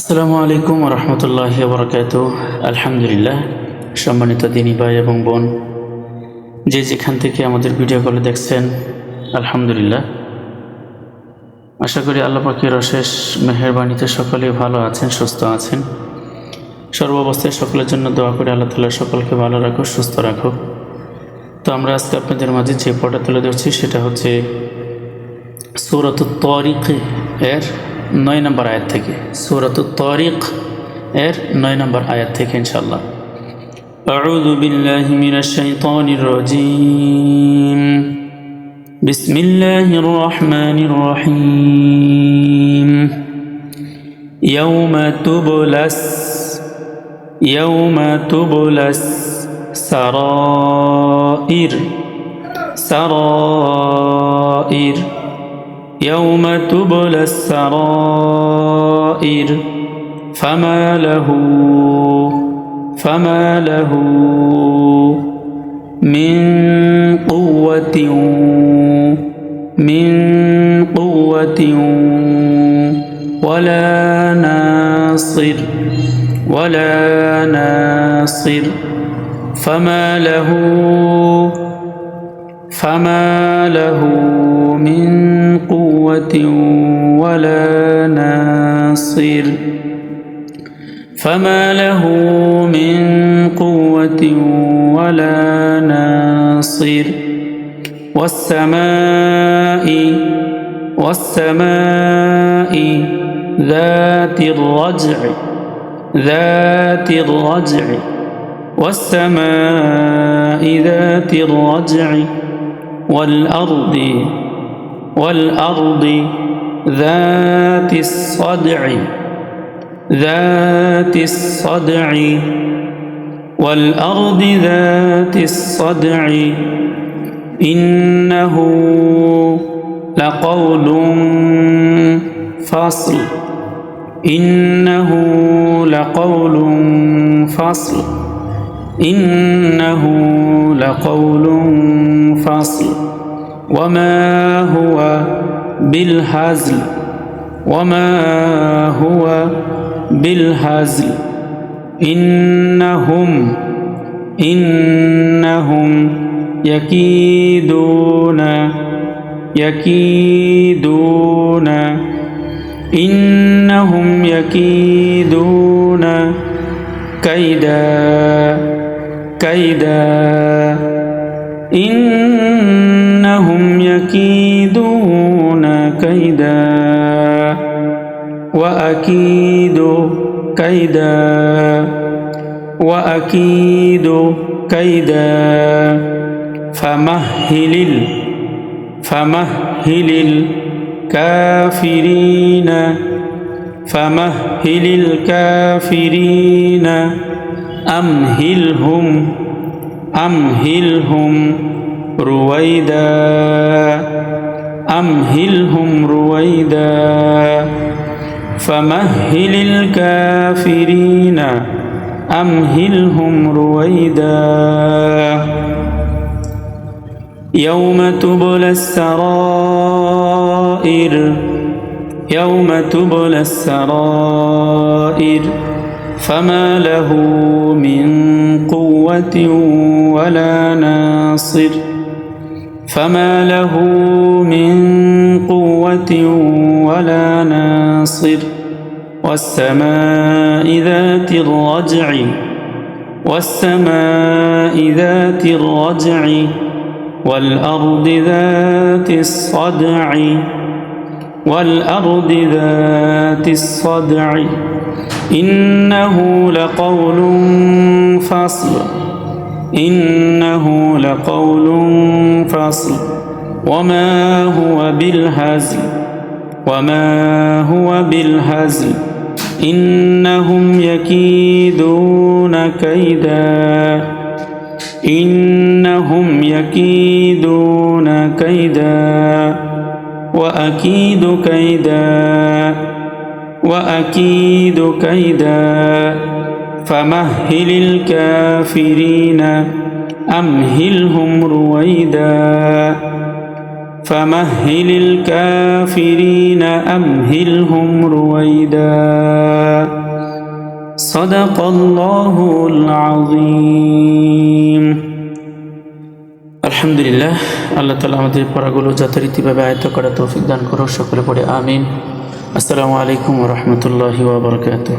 আসসালামু আলাইকুম রহমতুল্লাহ বরকাত আলহামদুলিল্লাহ, সম্মানিত দিনী ভাই এবং বোন, যে যেখান থেকে আমাদের ভিডিও কলে দেখছেন, আলহামদুলিল্লাহ। আশা করি আল্লাহ পাখির অশেষ মেহরবানিতে সকলে ভালো আছেন, সুস্থ আছেন। সর্বাবস্থায় সকলের জন্য দোয়া করে আল্লাহ তালা সকলকে ভালো রাখো সুস্থ রাখো তো আমরা আজকে আপনাদের মাঝে যে পটা তুলে ধরছি, সেটা হচ্ছে সৌরত তরিক এর নয় নম্বর আয়াত থেকে সৌরত তরিক এর নয় নম্বর আয়াত থেকে ইনশাল্লাহ أعوذ بالله من الشيطان الرجيم بسم الله الرحمن الرحيم يوم تبلس يوم تبلس سرائر سرائر يوم تبلى السرائر فما له فما له من قوة من قوة ولا ناصر ولا ناصر. فما له فما له من قوة ولا ناصر. فما له من قوة ولا ناصر. والسماء والسماء ذات الرجع ذات الرجع. والسماء ذات الرجع والأرض والأرض ذات الصدع ذات الصدع والأرض ذات الصدع. إنه لقول فصل. إنه لقول فصل. إنه لقول فصل. وما هو بالهزل. وما هو بالهزل. إنهم إنهم يكيدون يكيدون. إنهم يكيدون. كيدا كيدا. يكيدون كيدا. وأكيد كيدا. وأكيد كيدا. فمهل فمهل الكافرين. فمهل الكافرين. أمهلهم. أمهلهم. رويدا أمهلهم رويدا فمهل الكافرين أمهلهم رويدا. يوم تبلى السرائر يوم تبلى السرائر فما له من قوة ولا ناصر. فما له من قوة ولا ناصر. والسماء ذات الرجع والسماء ذات الرجع والأرض ذات الصدع والأرض ذات الصدع. إنه لقول فصل. إنه لقول فصل. وما هو بالهزل. وما هو بالهزل. إنهم يكيدون كيدا. إنهم يكيدون كيدا. وأكيد كيدا. وأكيد كيدا. فمهل الكافرين أمهلهم رويدا فمهل الكافرين أمهلهم رويدا صدق الله العظيم আলহামদুলিল্লাহ আল্লাহ তালা আমাদের পড়াগুলো যথারীতিভাবে আয়ত্ত করা তৌফিক দান করো সকলে পড়ে আমিন আসসালামু আলাইকুম রহমতুল্লাহি ওবরকাতুহ